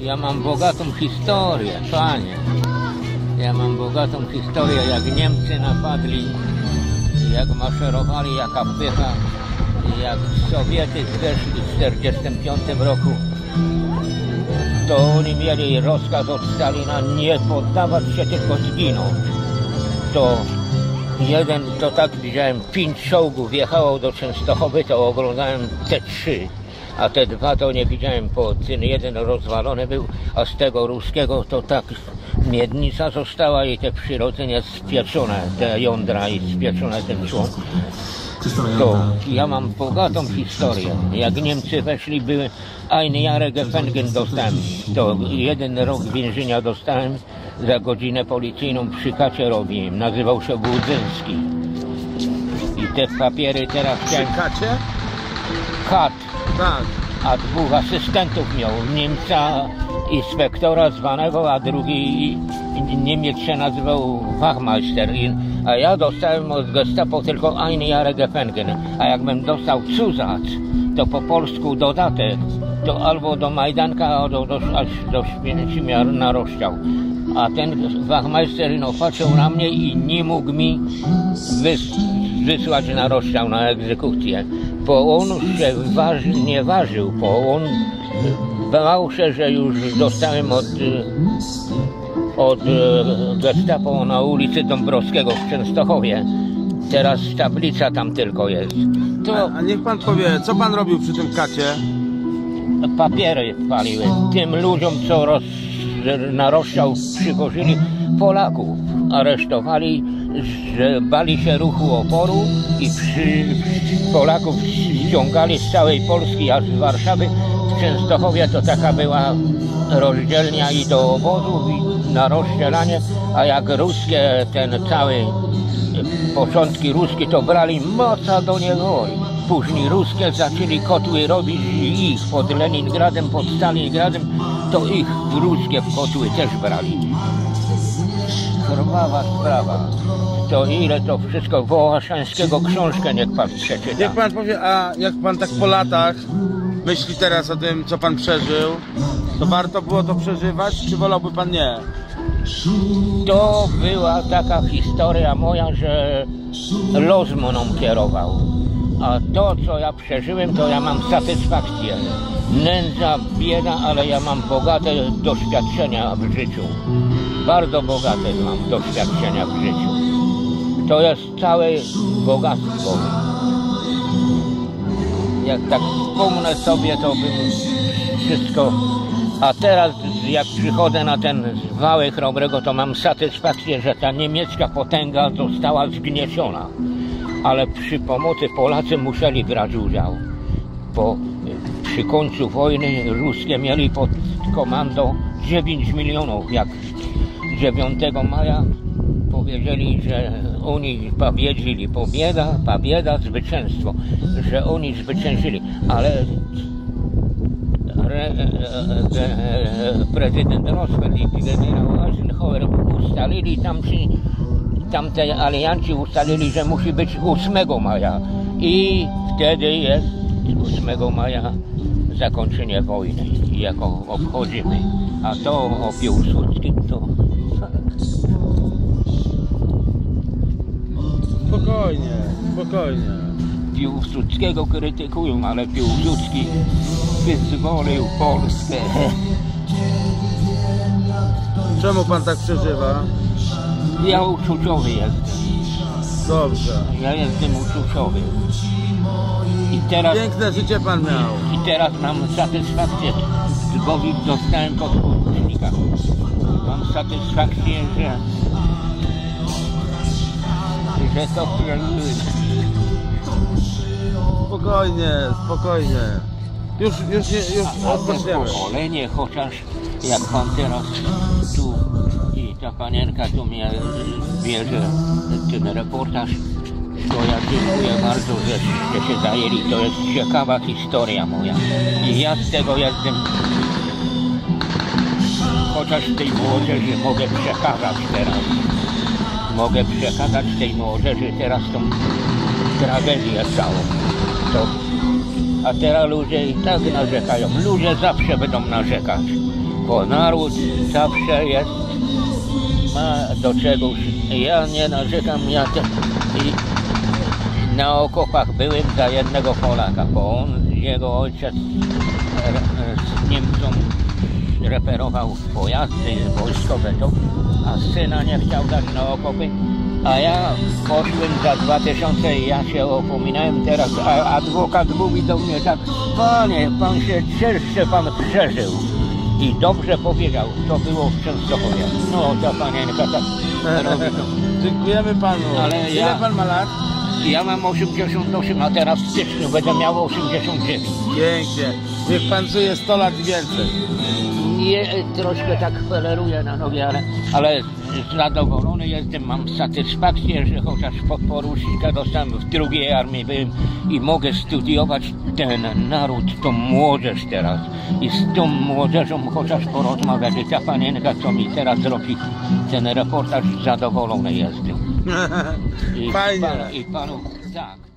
Ja mam bogatą historię, panie. Ja mam bogatą historię, jak Niemcy napadli, jak maszerowali, jaka pycha, jak Sowiety zeszli w 1945 roku, to oni mieli rozkaz od Stalina nie poddawać się, tylko zginąć. To jeden, to tak widziałem, pięć czołgów wjechało do Częstochowy, to oglądałem te trzy. A te dwa to nie widziałem, bo ten jeden rozwalony był, a z tego ruskiego to tak miednica została i te przyrodzenie spieczone, te jądra i spieczone ten człon. To ja mam bogatą historię. Jak Niemcy weszli, były ein Jahre Gefängnis dostałem. To jeden rok więzienia dostałem za godzinę policyjną przy kacie robiłem. Nazywał się Budzyński. I te papiery teraz chciałem... Czekacie? Kat, Tak. a dwóch asystentów miał. Niemca inspektora zwanego, a drugi Niemiec się nazywał Wachmeister. A ja dostałem od gestapo tylko ein Jahre Gefängnis. A jakbym dostał Zusatz, to po polsku dodatek, to albo do Majdanka, albo do, aż do śmierci miał na rozdział. A ten Wachmeister no, patrzył na mnie i nie mógł mi wys, wysłać na rozdział, na egzekucję. Bo on się waży, nie ważył, bo on bał się, że już dostałem od, od gestapo na ulicy Dąbrowskiego w Częstochowie. Teraz tablica tam tylko jest. To A, niech pan powie, co pan robił przy tym kacie? papiery paliłem tym ludziom, co roz, na rozstrzał przywożyli Polaków. Aresztowali, że bali się ruchu oporu i przy Polaków ściągali z całej Polski aż z Warszawy. W Częstochowie to taka była rozdzielnia i do obozów i na rozstrzelanie, a jak ruskie ten cały początki ruskie to brali moca do niego. Później ruskie zaczęli kotły robić i ich pod Leningradem, pod Stalingradem, to ich ruskie w kotły też brali. Krwawa sprawa. To ile to wszystko Wołoszańskiego książkę niech pan przeczyta. Niech pan powie, a jak pan tak po latach myśli teraz o tym, co pan przeżył, to warto było to przeżywać, czy wolałby pan nie? To była taka historia moja, że los mną kierował. A to, co ja przeżyłem, to ja mam satysfakcję. Nędza, bieda, ale ja mam bogate doświadczenia w życiu. Bardzo bogate mam doświadczenia w życiu. To jest całe bogactwo. Jak tak wspomnę sobie, to bym wszystko... A teraz, jak przychodzę na ten zwały chrobrego, to mam satysfakcję, że ta niemiecka potęga została zgnieciona. Ale przy pomocy Polacy musieli brać udział. Bo y, przy końcu wojny ruskie mieli pod komandą 9 milionów. Jak 9 maja powiedzieli, że oni powiedzieli pobieda, pobieda, zwycięstwo, że oni zwyciężyli, ale re, e, e, e, prezydent Roosevelt i generał Eisenhower ustalili tam, czy, tamte alianci ustalili, że musi być 8 maja i wtedy jest 8 maja zakończenie wojny, jaką obchodzimy. A to o Piłsudskim to Spokojnie, spokojnie. Piłsudskiego krytykują, ale Piłsudski wyzwolił Polskę. Czemu pan tak przeżywa? Ja uczuciowy jestem. Dobrze. Ja jestem uczuciowy. I teraz, Piękne życie pan miał. I teraz mam satysfakcję, bo dostałem podporucznika. Mam satysfakcję, że, że to przeżyłem. Spokojnie, spokojnie. Już, już, nie, już pokolenie, chociaż jak pan teraz tu i ta panienka tu mnie bierze ten reportaż, to ja dziękuję bardzo, żeście się zajęli. To jest ciekawa historia moja. I ja z tego jestem, chociaż tej młodzieży mogę przekazać teraz. Mogę przekazać tej młodzieży teraz tą tragedię całą. To a teraz ludzie i tak narzekają. Ludzie zawsze będą narzekać. bo naród zawsze jest, ma do czegoś. Ja nie narzekam, ja te, na okopach byłem za jednego Polaka, bo on, jego ojciec z Niemcą reperował pojazdy wojskowe, to, a syna nie chciał dać na okopy. A ja poszłem za 2000 i ja się opominałem teraz, a adwokat mówi do mnie tak, panie, pan się cieszy, że pan przeżył. I dobrze powiedział, to było w Częstochowie. No, ta panienka tak robi to. Dziękujemy panu. Ale Ile ja- pan ma lat? Ja mam 88, a teraz w styczniu będę miał 89. Pięknie. Niech pan żyje 100 lat i więcej. Nie, troszkę tak feleruję na nogi, ale, ale zadowolony jestem, mam satysfakcję, że chociaż podporucznika dostałem w drugiej armii byłem i mogę studiować ten naród, tą młodzież teraz i z tą młodzieżą chociaż porozmawiać i ta panienka, co mi teraz robi ten reportaż, zadowolony jestem. I Fajnie. I panu, tak.